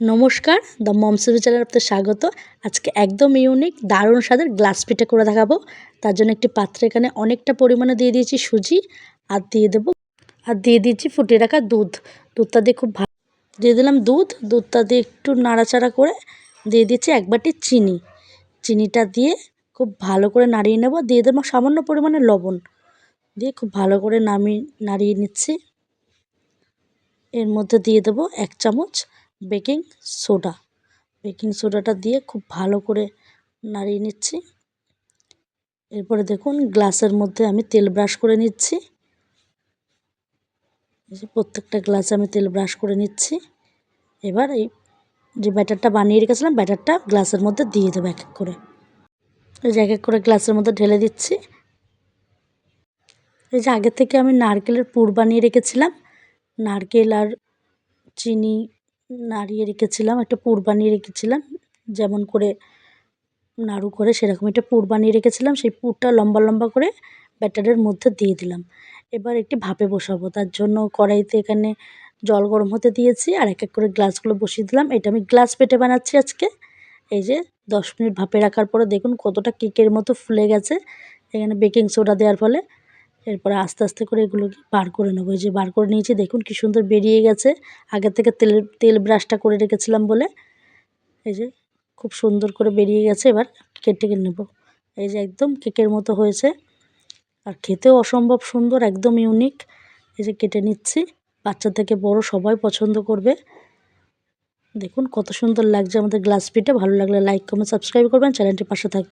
নমস্কার, the মমসুরি channel আপনাদের স্বাগত। আজকে একদম ইউনিক দারুণ স্বাদের গ্লাস পিঠে করে দেখাবো। তার জন্য একটি পাত্রে এখানে অনেকটা পরিমাণে দিয়ে দিয়েছি সুজি আর দিয়ে দেবো, আর দিয়ে দিয়েছি ফুটিয়ে রাখা দুধ। দুধটা দিয়ে খুব ভালো দিয়ে দিলাম দুধ। দুধটা দিয়ে একটু নাড়াচাড়া করে দিয়ে দিচ্ছি এক বাটি চিনি। চিনিটা দিয়ে খুব ভালো করে নাড়িয়ে নেব। দিয়ে দেবো সামান্য পরিমাণে লবণ। দিয়ে খুব ভালো করে নামিয়ে নাড়িয়ে নিচ্ছি। এর মধ্যে দিয়ে দেবো এক চামচ বেকিং সোডা। বেকিং সোডাটা দিয়ে খুব ভালো করে নাড়িয়ে নিচ্ছি। এরপরে দেখুন, গ্লাসের মধ্যে আমি তেল ব্রাশ করে নিচ্ছি। প্রত্যেকটা গ্লাসে আমি তেল ব্রাশ করে নিচ্ছি। এবার এই যে ব্যাটারটা বানিয়ে রেখেছিলাম, ব্যাটারটা গ্লাসের মধ্যে দিয়ে দেবো এক এক করে। এই যে এক এক করে গ্লাসের মধ্যে ঢেলে দিচ্ছি। এই যে আগে থেকে আমি নারকেলের পুর বানিয়ে রেখেছিলাম। নারকেল আর চিনি নাড়িয়ে রেখেছিলাম, একটা পুর বানিয়ে রেখেছিলাম। যেমন করে নাড়ু করে সেরকম একটা পুর বানিয়ে রেখেছিলাম, সেই পুরটা লম্বা লম্বা করে ব্যাটারের মধ্যে দিয়ে দিলাম। এবার একটি ভাপে বসাবো, তার জন্য কড়াইতে এখানে জল গরম হতে দিয়েছি আর এক এক করে গ্লাসগুলো বসিয়ে দিলাম। এটা আমি গ্লাস পেটে বানাচ্ছি আজকে। এই যে দশ মিনিট ভাপে রাখার পরে দেখুন কতটা কেকের মতো ফুলে গেছে। এখানে বেকিং সোডা দেওয়ার ফলে এরপরে আস্তে আস্তে করে এগুলোকে বার করে নেব। এই যে বার করে নিয়েছি, দেখুন কি সুন্দর বেরিয়ে গেছে। আগে থেকে তেল তেল ব্রাশটা করে রেখেছিলাম বলে। এই যে খুব সুন্দর করে বেরিয়ে গেছে, এবার কেটে নেব। এই যে একদম কেকের মতো হয়েছে। আর খেতেও অসম্ভব সুন্দর, একদম ইউনিক। এই যে কেটে নিচ্ছি, বাচ্চা থেকে বড় সবাই পছন্দ করবে। দেখুন কত সুন্দর লাগছে আমাদের গ্লাস পিঠে। ভালো লাগলে লাইক, কমেন্ট, সাবস্ক্রাইব করবেন। চ্যানেলটির পাশে থাকবে